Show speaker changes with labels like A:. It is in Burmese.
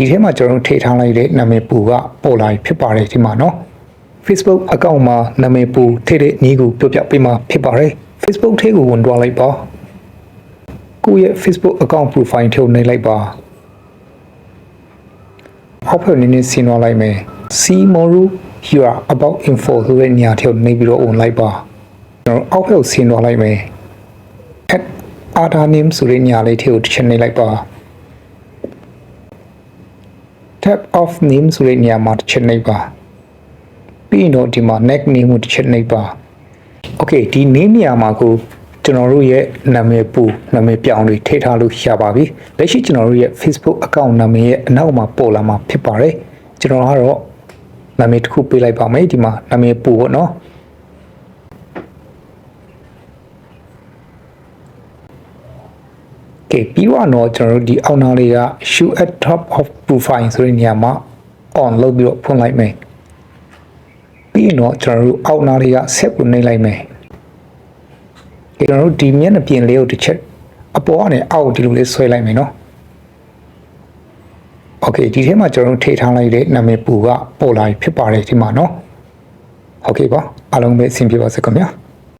A: ဒီထဲမှာကျွန်တော်တို့ထည့်ထားလိုက်တဲ့နာမည်ပူကပေါ်လာပြီဖြစ်ပါတယ်ဒီမှာနော် Facebook account မှာနာမည်ပူထည့်တဲ့နည်းကိုပြောပြပေးမှာဖြစ်ပါတယ် Facebook ထဲကိုဝင်သွားလိုက်ပါကိုယ့်ရဲ့ Facebook account profile ထဲကိုနှိပ်လိုက်ပါအောက်ဖက်နည်းနည်းဆင်းသွားလိုက်မယ် see more you are about info ဆိုတဲ့နေရာထဲကိုနှိပ်ပြီးတော့ဝင်လိုက်ပါကျွန်တော်အောက်ဖက်ကိုဆင်းသွားလိုက်မယ် add other name ဆိုတဲ့နေရာလေးထဲကိုတစ်ချက်နှိပ်လိုက်ပါ tab of name ဆိုတဲ့နေရာမှာတစ်ချက်နှိပ်ပါပြီးရင်တော့ဒီမှာ next name ကိုတစ်ချက်နှိပ်ပါ okay ဒီ name နေရာမှာကိုကျွန်တော်တို့ရဲ့နာမည်ပူနာမည်ပြောင်းတွေထည့်ထားလို့ရပါပြီလက်ရှိကျွန်တော်တို့ရဲ့ Facebook account နာမည်ရဲ့အနောက်မှာပေါ်လာမှာဖြစ်ပါတယ်ကျွန်တော်ကတော့နာမည်တစ်ခုပေးလိုက်ပါမယ်ဒီမှာနာမည်ပူပေါ့နော် ကဲပြီးတော့တော့ကျွန်တော်တို့ဒီအောက်နာလေးက show at top of profile ဆိုတဲ့နေရာမှာ on လုပ်ပြီးတော့ဖွင့်လိုက်မယ်ပြီးရင်တော့ကျွန်တော်တို့အောက်နာလေးက set ကိုနှိပ်လိုက်မယ်ကဲကျွန်တော်တို့ဒီမျက်နှာပြင်လေးကိုတစ်ချက်အပေါ်ကနေအောက်ကိုဒီလိုလေးဆွဲလိုက်မယ်နော် okay ဒီထဲမှာကျွန်တော်တို့ထိထားလိုက်တဲ့နာမည်ပူကပေါ်လာပြီဖြစ်ပါတယ်ဒီမှာနော် okay ပါအားလုံးပဲအဆင်ပြေပါစေခင်ဗျာ